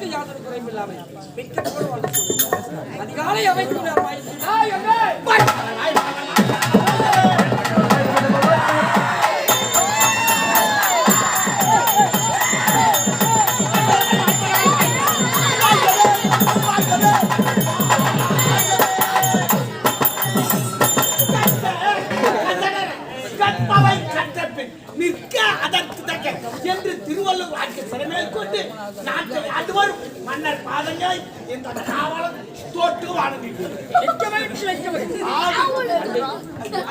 எனக்கு யாதொரு குறையும் இல்லாமல் மிக்கத்தோடு வாழ்ந்து அதிகாலை அமைக்கும் பாதங்களை இந்த காவலம் தோற்று.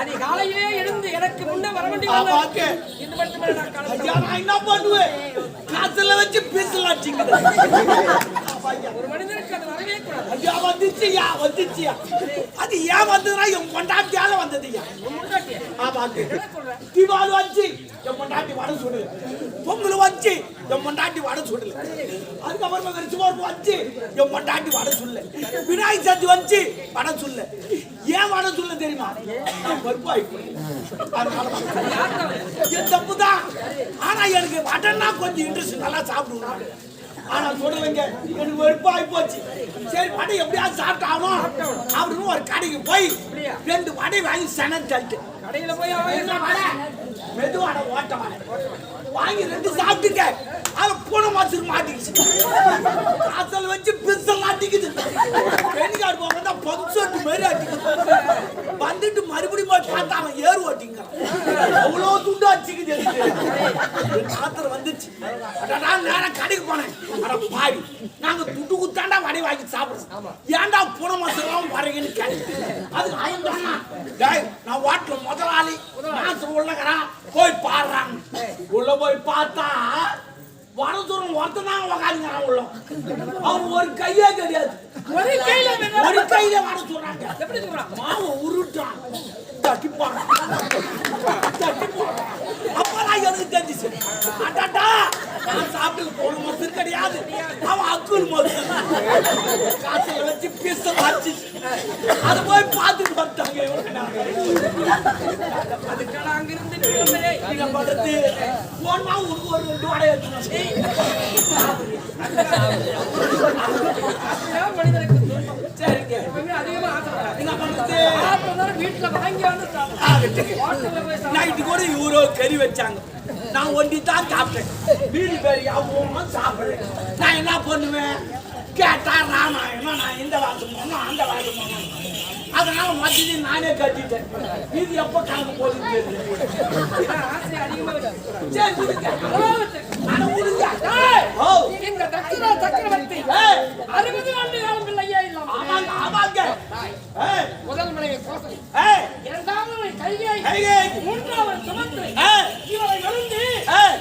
அதிகாலையிலே எழுந்து எனக்கு முன்ன வர வேண்டிய என்ன பண்ணுவேன்? காத்துல வச்சு பீசலாச்சிங்க. ஒரு மனிதனுக்கு அது வரவே கூடாது. ஐயா வந்துச்சுயா வந்துச்சுயா. அது ஏன் வந்ததுன்னா என் கொண்டாட்டியால வந்ததுயா சொல்ற? தீபாவளி வச்சு என் பொண்டாட்டி வடை சுடல பொங்கல் வச்சு என் பொண்டாட்டி வடை சுடல. அதுக்கப்புறமா பருப்பு வச்சு என் பொண்டாட்டி வடை சுடல. விநாயகர் சதுர்த்தி வச்சு வடை சுடல. ஏன் வடை சுடல தெரியுமா? பருப்பு? என் தப்பு தான். ஆனா எனக்கு வடைன்னா கொஞ்சம் இன்ட்ரெஸ்ட் நல்லா சாப்பிடுவேன். ஆனா சொல்லுங்க எனக்கு வெறுப்பு ஆகி போச்சு. சரி வடை எப்படியாவது சாப்பிட்டாகணும் அப்படின்னு ஒரு கடைக்கு போய் ரெண்டு வடை வாங்கி செனல் தள்ளிட்டு கடையில போய் மெதுவாட ஓட்டமான வாங்கி ரெண்டு சாப்பிட்டுக்க. அது பூனை மாசு மாட்டிக்கிச்சு. அசல் வச்சு பிசல் அடிக்குது. பெண்கார் போக வந்தா பம்சோட்டு மாரி அடிக்குது. வந்துட்டு மறுபடியும் போய் பார்த்தா அவன் ஏறு ஓட்டிங்க அவ்வளோ துண்டு அடிச்சுக்குது எனக்கு. வந்துச்சு. நேரம் கடைக்கு போனேன். அட பாவி. நாங்க துண்டு குத்தாண்டா வடை வாங்கி சாப்பிடுறோம். ஏன்டா பூனை மாசம் வரீங்கன்னு கேட்டு அதுக்கு அவன் சொன்னான் நான் வாட்டில் முதலாளி. மாசம் உள்ளகிறான் போய் பாடுறாங்க. உள்ள போய் பார்த்தா வட தூரம் ஒருத்தன் தான் உக்காந்துங்கிறான் உள்ள அவன் ஒரு கையே கிடையாது ஒரு கையில ஒரு கையில வட சொல்றாங்க. எப்படி சொல்றான் மாவை உருட்டான் தட்டி அப்பதான் எனக்கு தெரிஞ்சிச்சு? அடாடா! நான் சாப்பிட்டு போன மொத்தம் கிடையாது. அவன் அக்குள் மொத்தம். வச்சு பீச வச்சு அதை போய் பார்த்துட்டு வந்துட்டாங்க அதுக்கான அங்கிருந்து நீங்க படுத்து போனா உனக்கு ஒரு ரெண்டு மனிதனுக்கு சரிங்க அதிகமா ஆசைப்படாது. வீட்டுல வாங்கி வந்து. நைட்டு கூட இவரோ கறி வச்சாங்க நான் ஒண்டி தான் சாப்பிட்டேன் வீடு பேர் யாவும் சாப்பிடுறேன் நான் என்ன பண்ணுவேன் கேட்டா ராமாயணம் நான் இந்த வாசம் போனோம் அந்த வாசம் போனோம் அதனால மத்தியது நானே கட்டிட்டேன் இது எப்ப கணக்கு போகுதுன்னு தெரியல. அறுபது ஆண்டு காலம் ஆமாங்க ஆமாங்க முதல் மனைவி கோசலை ஏய், இரண்டாவது கையை கைகை. மூன்றாவது சுமந்திரை இவரை.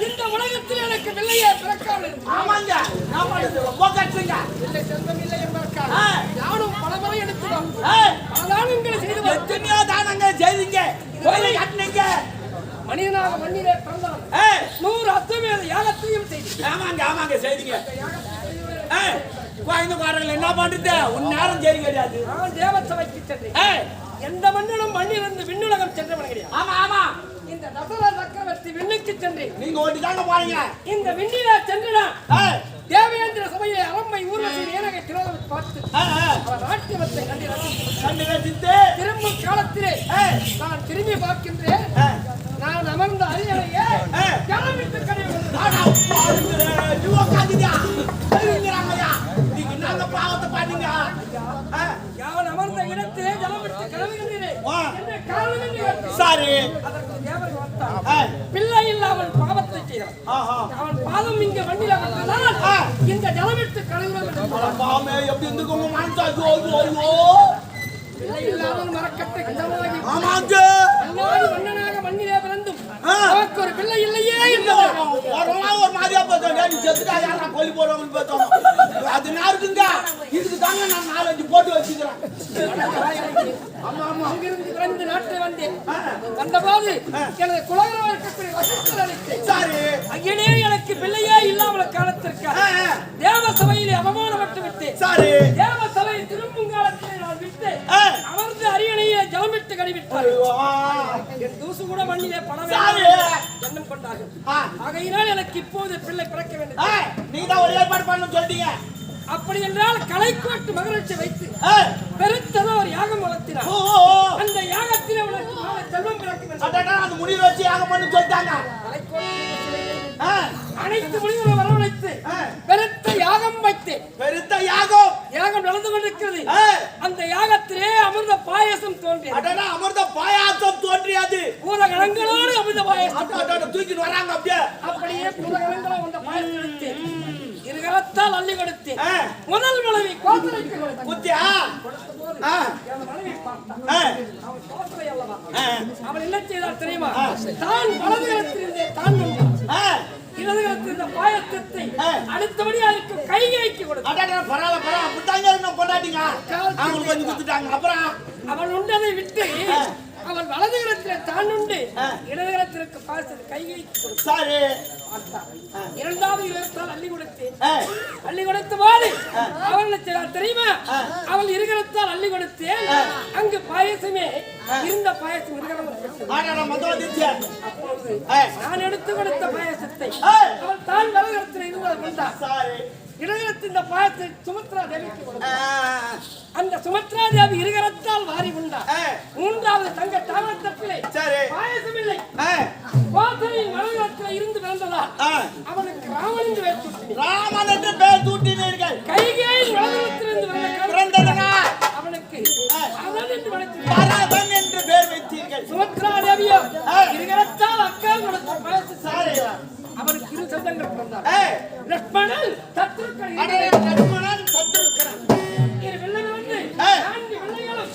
இந்த உலகத்தில் எனக்கு பிள்ளையே இருக்கு. ஆமாங்க. நான் பண்ணுறது ரொம்ப கட்டுங்க. இல்லை செல்வம் இல்லை என்பதற்காக ஏய். நானும் எடுத்து பல தானங்களை செய்து. எத்தனையோ தானங்க செய்தீங்க. கோயிலை கட்டினீங்க. மனிதனாக மண்ணிலே பிறந்தவன் நூறு அத்துமேல யாகத்தையும் செய்து ஆமாங்க ஆமாங்க செய்தீங்க. கோயந்தக்காரர்கள் என்ன பண்றது? உன் நேரம் சரி கிடையாது. நான் தேவசபைக்கு சென்றேன். எந்த மண்ணிலும் மண்ணிலிருந்து விண்ணுலகம் சென்றவன் கிடையாது. ஆமா ஆமா. இந்த தசரத சக்கரவர்த்தி விண்ணுக்கு சென்றேன். நீங்க ஓட்டி தாங்க போறீங்க. இந்த விண்ணிலே சென்றுதான் ஏய், தேவேந்திர சபையிலே அரம்பை ஊர்வசி ஏனகை திரோதமை பார்த்து அவர் நாட்டியவத்தை கண்டு ரசித்து கண்டு வச்சிட்டு திரும்பும் காலத்திலே நான் திரும்பி பார்க்கின்றேன். நான் அமர்ந்த அரியணையே. ஜலமிட்டு கடையில் பண்ணீங்க ஏய், யாவன் அமர்ந்த இடத்திலே ஜலமிட்டு. சரி. பிள்ளை இல்லாமல் பாவத்தை ஆஹா. அவன் பாதம் இங்க வண்டியில வந்ததால். இந்த ஜலமிட்டு அட பாவமே, எப்படி இருந்துக்கோங்க மனசா? ஐயோ, ஐயோ, ஐயோ. பிள்ளை இல்லாமல் மரக்கட்டை கிடமாகி ஆமாங்க மன்னனாக மண்ணிலே பிறந்தும் ஒரு பிள்ளை இல்லையே என்பது ஒரு மாதிரியா பார்த்தோம் நீ செத்துட்டா யாரா கொல்லி போடுவாங்கன்னு பார்த்தோம். அது நான் இருக்குங்க இதுக்கு தாங்க நான் நாலஞ்சு போட்டு வச்சுக்கிறேன். ஆமா ஆமா அங்கிருந்து பிறந்து வந்தேன். வந்தபோது எனது குலகரமாக இருக்கக்கூடிய சரி. ஐயனே எனக்கு பிள்ளையே இல்லாமல் காலத்திற்கு ஆ, ஆ. தேவ சபையிலே அவமானப்பட்டு விட்டேன். சரி. தேவ திரும்பும் காலத்திலே நான் விட்டு. அமர்ந்து அரியணையை ஜலமிட்டு கழிவிட்டார். என் தூசு கூட மண்ணிலே பண சாமி. எண்ணம் கொண்டார்கள். ஆகையினால் எனக்கு இப்போது பிள்ளை பிறக்க வேண்டும். நீங்க தான் ஒரு ஏற்பாடு பண்ண சொல்லிட்டீங்க. அப்படி என்றால் கலைக்கோட்டு மகராட்சி வைத்து பெருத்ததோ ஒரு யாகம் வளர்த்தினார். அந்த யாகத்திலே மாலை செல்வம் பிறக்கும் அந்த முடிவு வச்சு யாகம் பண்ணு சொல்லிட்டாங்க. அனைத்து முனிவரை வரவழைத்து. பெருத்த யாகம் வைத்து பெருத்த யாகம். யாகம் நடந்து கொண்டிருக்கிறது. அந்த யாகத்திலே அமிர்த பாயசம் தோன்றியது. அமிர்த பாயாசம் தோன்றியது. பூதகணங்களோடு அமிர்த பாயசம் தூக்கிட்டு வராங்க அப்படியே. அப்படியே பூதகணங்களும் அந்த பாயசம் எடுத்து இருகரத்தால் அள்ளி கொடுத்து. முதல் மனைவி கொடுத்தார். குத்தியா அவன் என்ன செய்தார் தெரியுமா தான் வலது கரத்திலிருந்தே தான் வந்தான் ஆ. இடது கரத்தில் இருந்த பாயசத்தை ஆ. அடுத்தபடி அதுக்கு கைகைக்கு கொடுத்தான் அடடா, பரவாயில்ல, பரவாயில்ல, இருக்கணும், பொண்டாட்டிங்க. அவங்களுக்கு கொஞ்சம் குடுத்துட்டாங்க. அப்புறம் அவன் உண்டதை விட்டு அவன் வலது கரத்தில் தான் உண்டு ஆ. இடது கரத்திற்கு பாயசத்தை கைகைக்கு கொடுத்தான் சாரு இரண்டாவது இருபத்தால் அள்ளி கொடுத்தேன். ஆ, அள்ளி கொடுத்த போது அவள் தெரியுமா? அவள் இருகரத்தால் அள்ளி கொடுத்தேன். அங்கு பாயசமே இருந்த பாயசம் ஆ, நான் எடுத்து கொடுத்த பாயசத்தை. அவள் தான் வலகரத்தில் இருந்ததை கொண்டார் சாரு இடகரத்தில் இந்த பாயசத்தை சுமத்ரா தேவிக்கு அந்த சுமத்ரா தேவி இருகரத்தால் வாரி உண்டார் ஆ, மூன்றாவது தங்க தாமரத்தப்பிலே சரி. பாயசம் இல்லை ஆ, கோத்தரின் வலகரத்தில் இருந்து பிறந்ததால். அவனுக்கு ராமன் என்று பெயர். ராமன் என்று பெயர் சூட்டினீர்கள். கைகேயின் கருணை பிறந்ததனா அவனுக்கு அவன் என்று வளர்த்து என்று பெயர் வைத்தீர்கள். சுமத்ரா தேவியோ. இருகரத்தால் அக்கா கொடுத்த பாயசம் சாரி. அவனுக்கு இரு சொந்தங்கள் பிறந்தார் லட்சுமணன் சத்ருக்கள் அடடே, லட்சுமணன் சத்துருக்கிறான். இரு ஆ. நான்கு வெள்ளைகளும்.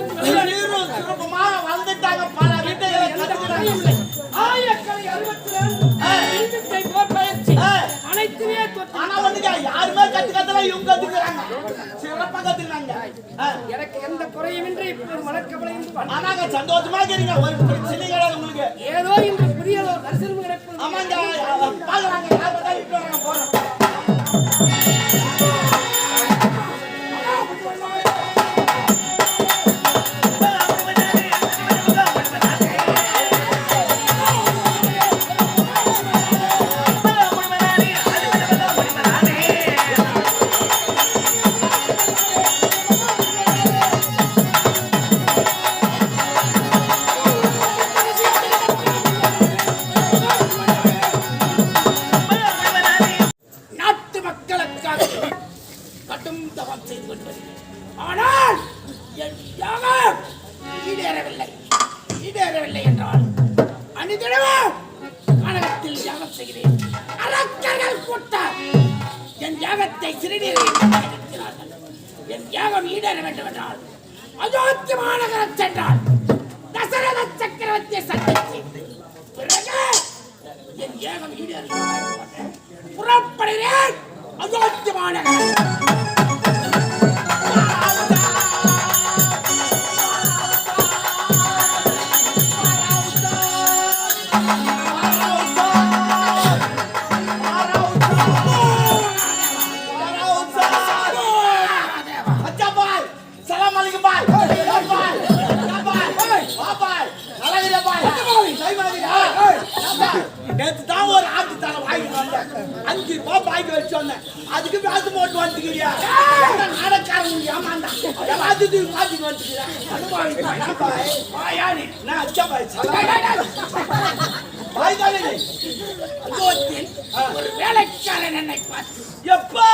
இன்று சீரும் சிறப்புமாக வாழ்ந்துட்டாங்க பல வீட்டுகளை எந்த குறையும் இல்லை. ஆயக்கலை அறுபத்தி ரெண்டு ஆ. வில்வித்தை போர் பயிற்சி ஆ. அனைத்துமே தொற்று ஆனா வந்துங்க யாருமே கத்துக்கத்துல இவங்க கத்துக்கிறாங்க சிறப்பா கத்துக்கிறாங்க ஆ, எனக்கு எந்த குறையுமின்றி இப்போது மனக்கவலை. ஆனாங்க சந்தோஷமா இருக்கிறீங்க ஒரு பிரச்சனை கிடையாது உங்களுக்கு ஏதோ இன்று கனகத்தில் அரக்கர்கள் கூட்டம். என் யாகத்தை சிறுநீரில் என் யாகம் ஈடேற வேண்டும் என்றால் அயோத்தி மாநகரம் சென்றால் தசரத சக்கரவர்த்தியை சந்தித்து பிறகு என் யாகம் புறப்படுகிறேன் அயோத்தி மாநகரம். ஒரு வேலைக்காரன் என்னை பார்த்து எப்பா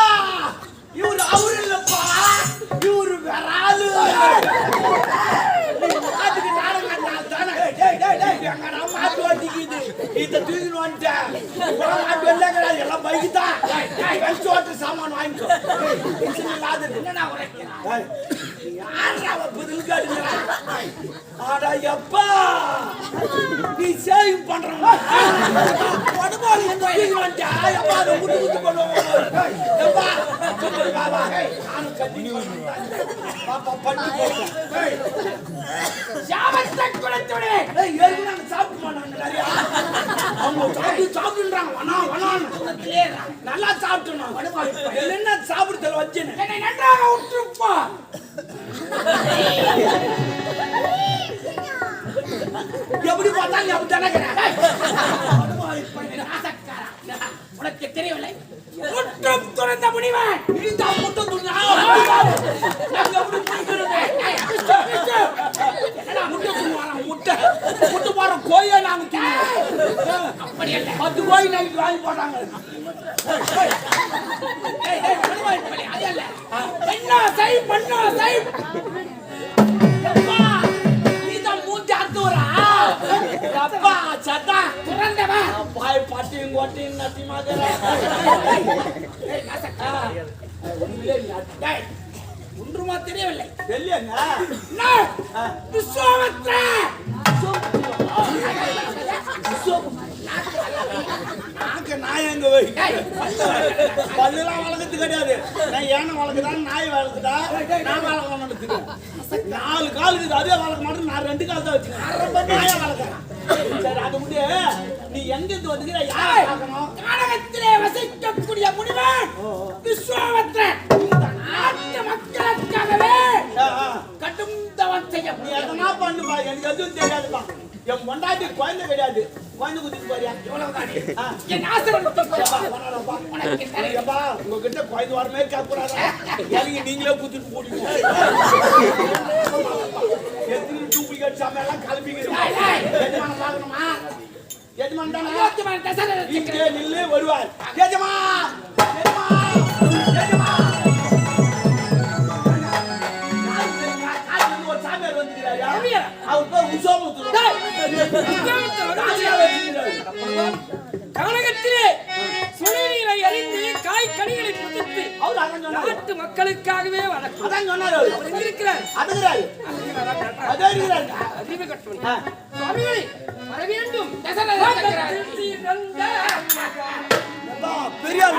இவரு அவரு இல்லப்பா இவரு வேற எங்கடா மாட்டு வண்டிக்குது இத தூக்கிட்டு வந்துட்டேன் மாட்டு எல்லாம் பைக்கு தான் ஓட்டு சாமான் வாங்கிக்கோ இல்லாத என்ன உரைக்கிறான் டேய், ஆடா எப்பா நீ சேவ் பண்றவன் உடம்பாளி வந்துட்டா எப்பா அதை பண்ணுவோம் சாப்பிட்டு அவங்க சாப்பிட்டு நல்லா என்ன சாப்பிடுதல் வச்சு என்னை நன்றாக விட்டுருப்பா எப்படி பார்த்தாலும் அப்படி தானே உனக்கு தெரியவில்லை? துறந்த முனிவன். நீ தான் முட்டை என்னடா முட்டை. முட்டை போற கோயை நாங்க அப்படி அல்ல பத்து கோயில் நாளைக்கு வாங்கி போட்டாங்க. ஏய், ஏய், மனுவாய் பலி, அது அல்ல. பெண்ணா செய், பெண்ணா செய். அப்பா, சத்தா. துறந்தவன். பாய் பாட்டியும் கோட்டையும். டேய், ஒன்றுமா தெரியவில்லை தெரியலங்க. நான் நாக்கு நாய் எங்க வை? டேய், பல்லுலாம் வளர்க்கறது கிடையாது. நான் யானை வளர்க்குதான், நாய் வளர்க்குதா, நான் தெரியும். நாலு கால் இருக்குது, அதே வளர்க்க மாட்டேன். நான் ரெண்டு கால் தான் வச்சுக்கிறேன். ரொம்ப நாயா வளர்க்கிறேன். சரி, அது முடிய, நீ எங்க இருந்து வந்துக்கிற? யாரை? கானகத்திலே வசிக்கக்கூடிய முனிவன் விஸ்வாமித்திரன். இந்த நாட்டு மக்களுக்காகவே. கடும் பகவான் செய்ய நீ எதனா பண்ணு பா எனக்கு எதுவும் தெரியாதுப்பா. என் பொண்டாட்டி குழந்தை கிடையாது குழந்தை குத்திட்டு போறியா இவ்வளவுதானே. என் ஆசிரமத்துக்கு உங்ககிட்ட குழந்தை வரமே கேட்கக்கூடாதா? எனக்கு நீங்களே குத்திட்டு போடுவீங்க. எத்தனை டூப்ளிகேட் சாமி எல்லாம் ஏய், ஏய். எஜமானை பார்க்கணுமா? எஜமான் தானே? அயோத்தியமான தசரத வருவார். எஜமா! கனகத்திலே சுடுநீரை அறிந்து காய் கனிகளை புதித்து. நாட்டு மக்களுக்காகவே வணக்கம் இருக்கிறாரு. அறிவு கட்டவன். சுவாமிகளே வர வேண்டும் பெரியார்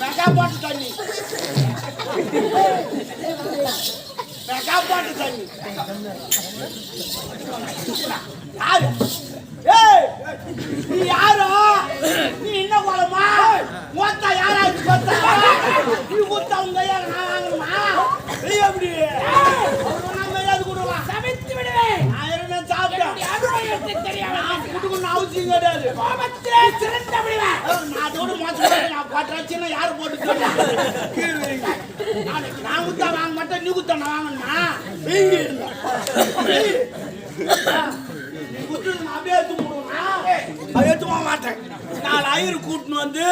மெகா பாட்டு தண்ணி மெகா பாட்டு தண்ணி யாரு நீ யாரோ நீ என்ன குழம்பா மொத்தம் யாராச்சும் நீ அனுபவத்தை தெரியாமல் குடுக்கணும் அவசியம் கிடையாது கோபத்திலே சிறந்த விடுவேன் நான் அதோட மோசம் நான் பட்டுறாச்சுன்னா யாரு போட்டு வைங்க. நான் நான் குத்தா வாங்க மாட்டேன் நீ குத்தா நான் வாங்கணுமா நீங்க குத்துறது நான் அப்படியே எடுத்து போடுவேனா? அது எடுத்து போக மாட்டேன் நாலு ஐயர் கூட்டின்னு வந்து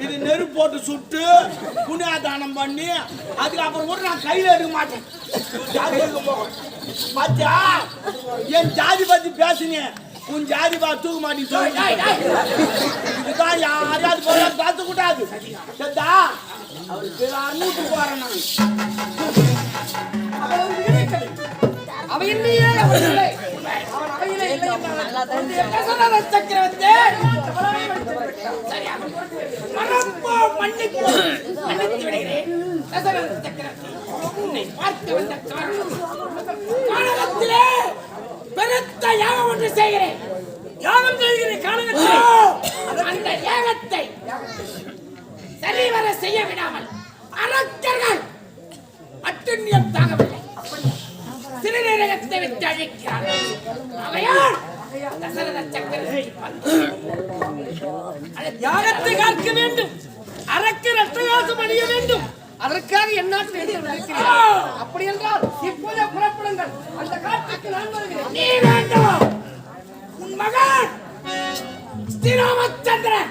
இது நெருப்பு போட்டு சுட்டு புண்ணியாதானம் பண்ணி அதுக்கப்புறம் கூட நான் கையில எடுக்க மாட்டேன். பாத்தியா? என் ஜாதி பத்தி பேசுனேன் உன் ஜாதி பா தூக்க மாட்டேன் இதுதான் யாரையாவது போல பேசக்கூடாது சரிதா அவர் பேர் அறுநூற்று போறேன் நான். அவ இல்லையே அவன் இல்லை அவன் அவையிலே இல்லை என்றால் தந்தைய தசரத சக்கரவர்த்தி மன்னித்து விடுகிறேன் சக்கரவர்த்தி உன்னை வந்த காரணத்திலே பெருத்த யாகம் ஒன்று செய்கிறேன் யாகம் செய்கிறேன் காரணத்திலே அந்த யாகத்தை சரிவர செய்ய விடாமல் அரக்கர்கள் அட்டுண்ணியம் தாங்கவில்லை சிறுநீரகத்தை விட்டு அழிக்கிறார்கள் ஆகையால் தசரத சக்கரவர்த்தி யாகத்தை காக்க வேண்டும் அரக்கு ரத்தகாசம் அணிய வேண்டும் அதற்காக என்னாட்டு வேண்டும் அப்படி என்றால் இப்போதே புறப்படுங்கள். அந்த காட்டுக்கு நான் வருகிறேன். நீ வேண்டும்? உன் மகன் ஸ்ரீராமச்சந்திரன்.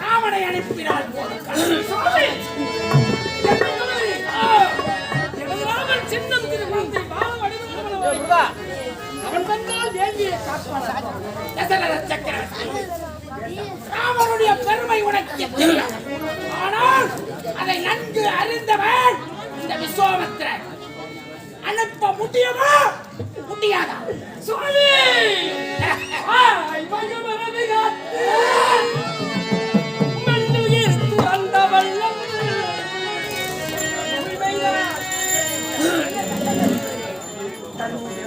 ராவணை அனுப்பினால் போதும். அவன் வந்தால் ராமனுடைய பெருமை உனக்கு தெரியும் ஆனால் அதை நன்கு அறிந்தவன் இந்த விஸ்வாமித்திரன். அனுப்ப முடியுமா? முடியாதா? சுவாமி! மகமரவி காத்து. வல்லம் அனுப்ப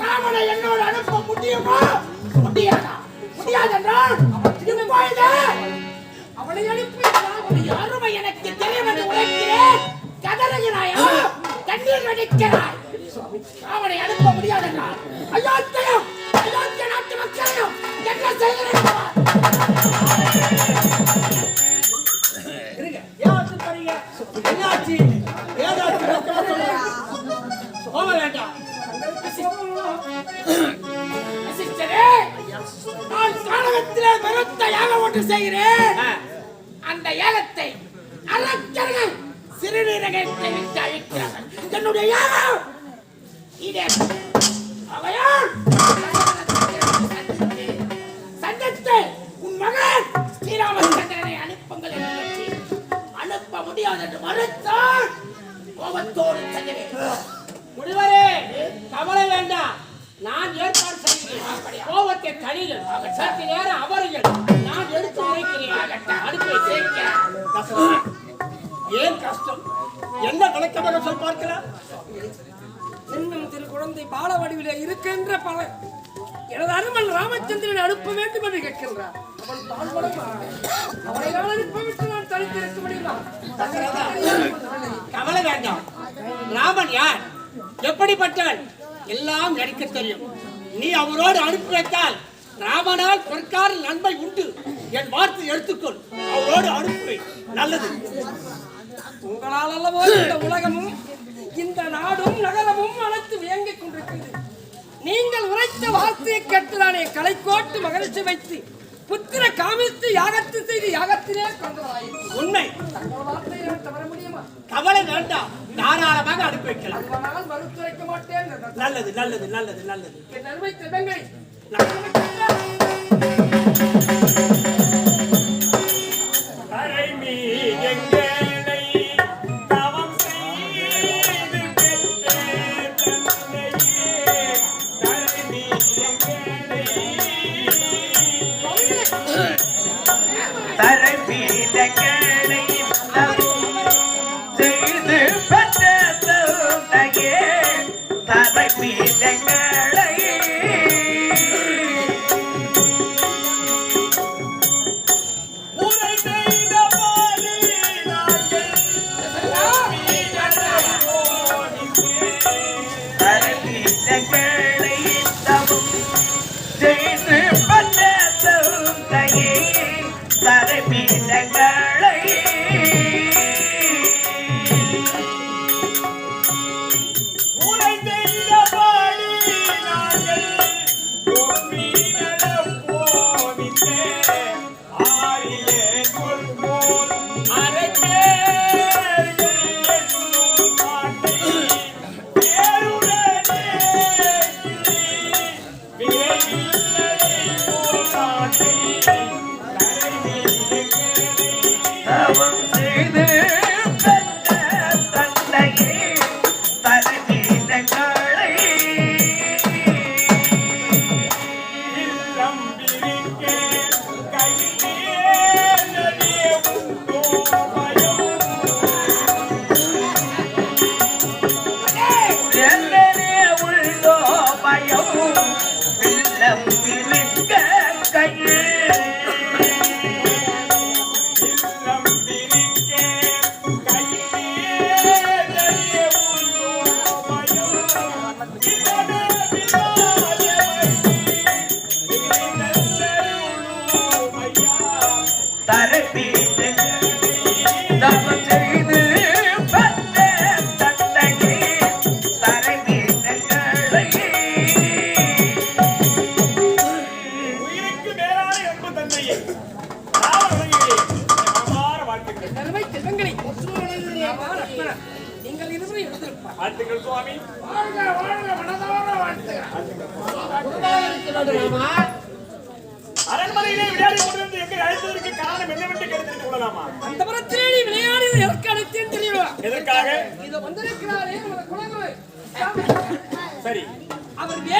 ராமனை என்னோடு அனுப்ப முடியுமா? முடியாதா? முடியாதென்றால் அனுப்பி அருமை எனக்கு தெரியும் என்று உழைக்கிறேன் கதறுகிறாயா? கண்ணீர் வெடிக்கிறாய் அவனை அனுப்ப முடியாதென்றால் அயோத்தியம் அயோத்திய நாட்டு மக்களையும் என்ன செய்கிறேன்? நான் கானகத்திலே பெருத்த யாகம் ஒன்று செய்கிறேன். அந்த யாகத்தை அரக்கர்கள் சிறுநீரகத்தை விட்டு அழிக்கிறார்கள். என்னுடைய யாகம் இதே ஆகையால் சங்கத்தை உன் மகன் ஸ்ரீராமச்சந்திரனை அனுப்புங்கள் என்று அனுப்ப முடியாது என்று மறுத்தால் கோபத்தோடு சென்றேன் முனிவரே கவலை வேண்டாம். நான் ஏற்பாடு செய்கிறேன். கோபத்தை தனிகள் சற்று நேரம் அவர்கள் நான் எடுத்து உரைக்கிறேன். அடுப்பை சேர்க்கிறேன் ஏன் கஷ்டம்? என்ன விளக்கமாக சொல் பார்க்கலாம் இன்னும் திரு குழந்தை பால வடிவிலே இருக்கின்ற பல எனது அருமன் ராமச்சந்திரன் அனுப்ப வேண்டும் என்று கேட்கின்றார். அவன் பால்வடமா அவனை நான் அனுப்பிவிட்டு நான் தனித்திருக்க முடியுமா கவலை வேண்டாம். ராமன் யார்? எப்படிப்பட்டவன்? எல்லாம் நடிக்க தெரியும். நீ அவரோடு அனுப்பி வைத்தால் ராமனால் பொற்கார நன்மை உண்டு. என் வார்த்தை எடுத்துக்கொள். அவரோடு அனுப்பி நல்லது. உங்களால் அல்லவோ இந்த உலகமும் இந்த நாடும் நகரமும் அனைத்து வியங்கிக் கொண்டிருக்கிறது. நீங்கள் உரைத்த வார்த்தையை கேட்டுதானே கலைக்கோட்டு மகிழ்ச்சி வைத்து புத்திர காமித்து யாகத்து செய்து யாகத்திலே உண்மை. தங்கள் வார்த்தையை தவற முடியுமா? கவலை வேண்டாம். தாராளமாக அனுப்பி வைக்கலாம். நான் மறுத்துரைக்க மாட்டேன். நல்லது நல்லது நல்லது நல்லது. என் நன்மை கரை வாழ நாங்கள் Amen.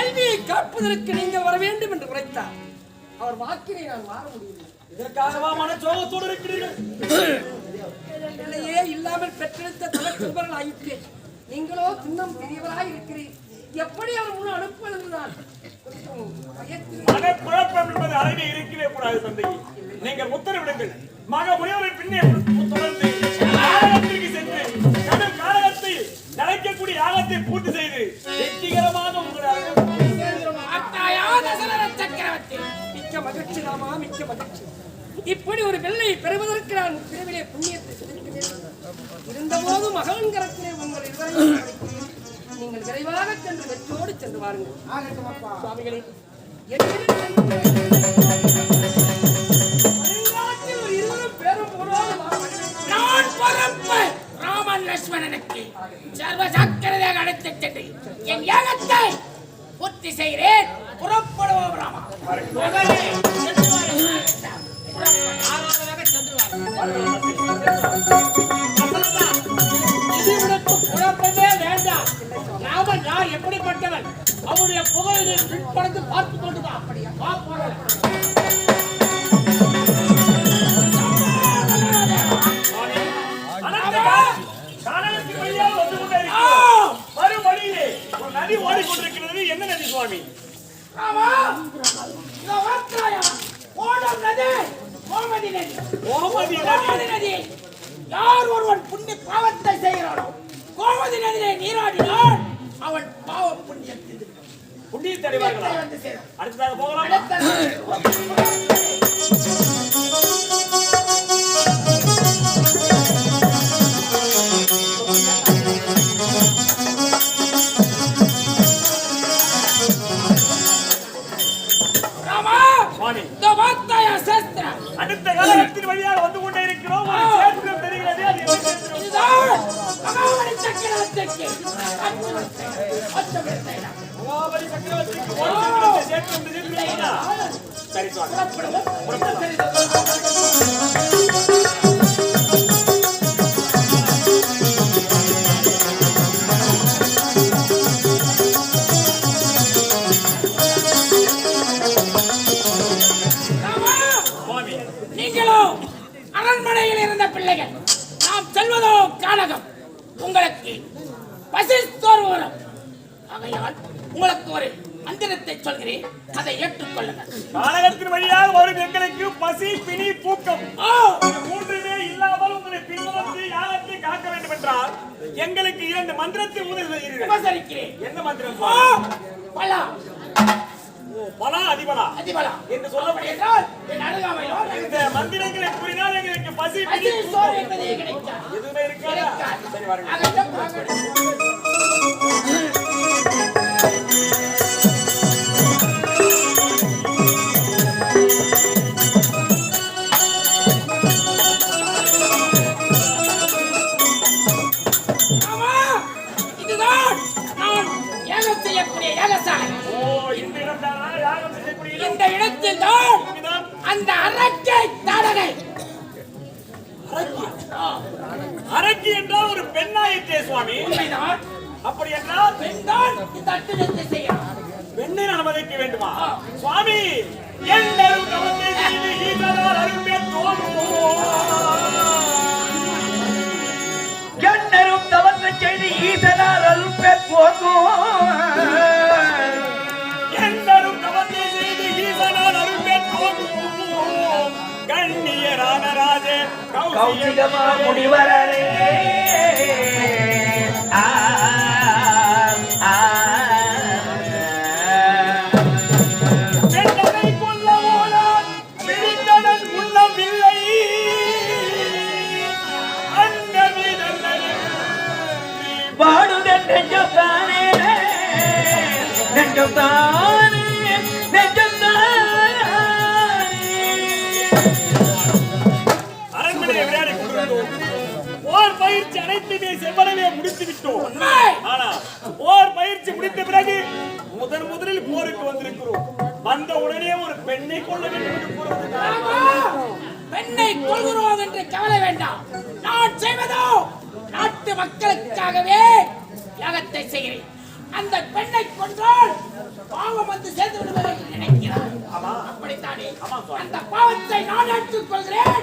வேள்வியை காப்பதற்கு நீங்கள் வர வேண்டும் என்று உரைத்தார். அவர் வாக்கினை நான் மாற முடியவில்லை. இதற்காகவா மனச்சோகத்தோடு இருக்கிறீர்கள்? நிலையே இல்லாமல் பெற்றெடுத்த தலைச்செல்வர்கள் ஆயிற்றேன் நீங்களோ சின்னம் பெரியவராய் இருக்கிறீர். எப்படி அவர் முன் அனுப்புவது என்றுதான் கொஞ்சம் பயத்தில் மனக்குழப்பம் என்பது அறவே இருக்கவே கூடாது தந்தையே நீங்கள் உத்தரவிடுங்கள் மக முனிவரின் பின்னே தொடர்ந்து சென்று கடும் காலகத்தை நடக்கக்கூடிய யாகத்தை பூர்த்தி செய்து வெற்றிகரமாக உங்களை தசரத சக்கரவர்த்தி மிக்க மகிழ்ச்சி ராமா மிக்க மகிழ்ச்சி இப்படி ஒரு வெள்ளை பெறுவதற்கு நான் பிரிவிலே புண்ணியத்தை செலுத்தினேன் இருந்தபோது மகன் கரத்திலே உங்கள் இருவரையும் நீங்கள் விரைவாக சென்று வெற்றோடு சென்று வாருங்கள் சுவாமிகளே ஒரு இருவரும் பேரும் போராது நான் பொறுப்பு ராமன் லட்சுமணனுக்கு சர்வ சக்கரதை அழைத்து சென்று என் யாகத்தை பூர்த்தி செய்கிறேன். புறப்படுவோம் ராமா. குழப்பமே வேண்டாம் ராமன் யார் எப்படிப்பட்டவன் அவருடைய புகழை பின்படுத்து பார்த்து கொண்டுதான் அப்படியா. மறுபடியிலே ஒரு நதி ஓடிக்கொண்டிருக்கிறது. சுவாமி யார் ஒருவன் புண்ணிய பாவத்தை செய்கிறானோ கோமதி நதியை நீராடினால் அவன் பாவ புண்ணியத்தில் புண்ணியத்தை அடைவார்களா? வந்து சேரும். அடுத்ததாக போகலாம். அடுத்த காலகத்தின் வழியாக வந்து கொண்டே இருக்கிறோம். ஒரு சேத்திரம் தெரிகிறது. மகாபலி சக்கரவர்த்திக்கு. ஒரு சரி கானகம் உங்களுக்கு பசி சோறு வரும் ஆகையால் உங்களுக்கு ஒரு மந்திரத்தை சொல்கிறேன். அதை ஏற்றுக்கொள்ளுங்கள். கானகத்தின் வழியாக வரும் எங்களுக்கு பசி பிணி தூக்கம். மூன்றுமே இல்லாமல் உங்களை பின்வந்து யாகத்தை காக்க வேண்டும் என்றால் எங்களுக்கு இரண்டு மந்திரத்தை உதவி செய்கிறீர்கள் என்ன மந்திரம்? பலா பலா அதிபலா? அதிபலா. என்று சொல்லக்கூடிய என் அருகாமையில் இந்த மந்திரங்களை கூறினால் எங்களுக்கு பசி பசி பிணி சோறு என்பதே கிடைக்காது. எதுவுமே இருக்காதா? சரி இந்த இடத்தில் தான் அந்த அரக்கை தாடகை அரக்கி என்றால் ஒரு பெண்ணாயிற்றே சுவாமி. அப்படி என்றால் பெண்தான் இந்த அட்டுநிறுத்தை செய்யலாம் பெண்ணை அனுமதிக்க வேண்டுமா? சுவாமி எல்லாரும் கவனத்தை செய்து ஈசனால் அரும்பே எண்ணரும் தவற்றை செய்து ஈசனார் அருள்பே போகும் கௌசிகமா முனிவரே ஆ, ஆ, நெஞ்சத்தானே நெஞ்சத்தானே. நெஞ்சத்தானே. பயிற்சி அனைத்துமே செவ்வனவே முடித்து விட்டோம். ஆனா போர் பயிற்சி முடித்த பிறகு முதன் முதலில் போருக்கு வந்திருக்கிறோம். வந்த உடனே ஒரு பெண்ணை கொள்ள வேண்டும் என்று கூறுவது பெண்ணை கொள்கிறோம் என்று கவலை வேண்டாம். நான் செய்வதோ நாட்டு மக்களுக்காகவே யாகத்தை செய்கிறேன். அந்த பெண்ணை கொன்றால் பாவம் வந்து சேர்ந்து விடுவது என்று நினைக்கிறார் அப்படித்தானே? அந்த பாவத்தை நான் ஏற்றுக்கொள்கிறேன்.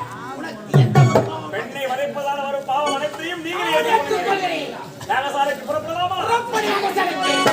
நீங்கள் ஏற்றுக்கொள்கிறீர்கள் நாகசாலைக்கு புறப்படலாமா? புறப்படி நாகசாலைக்கு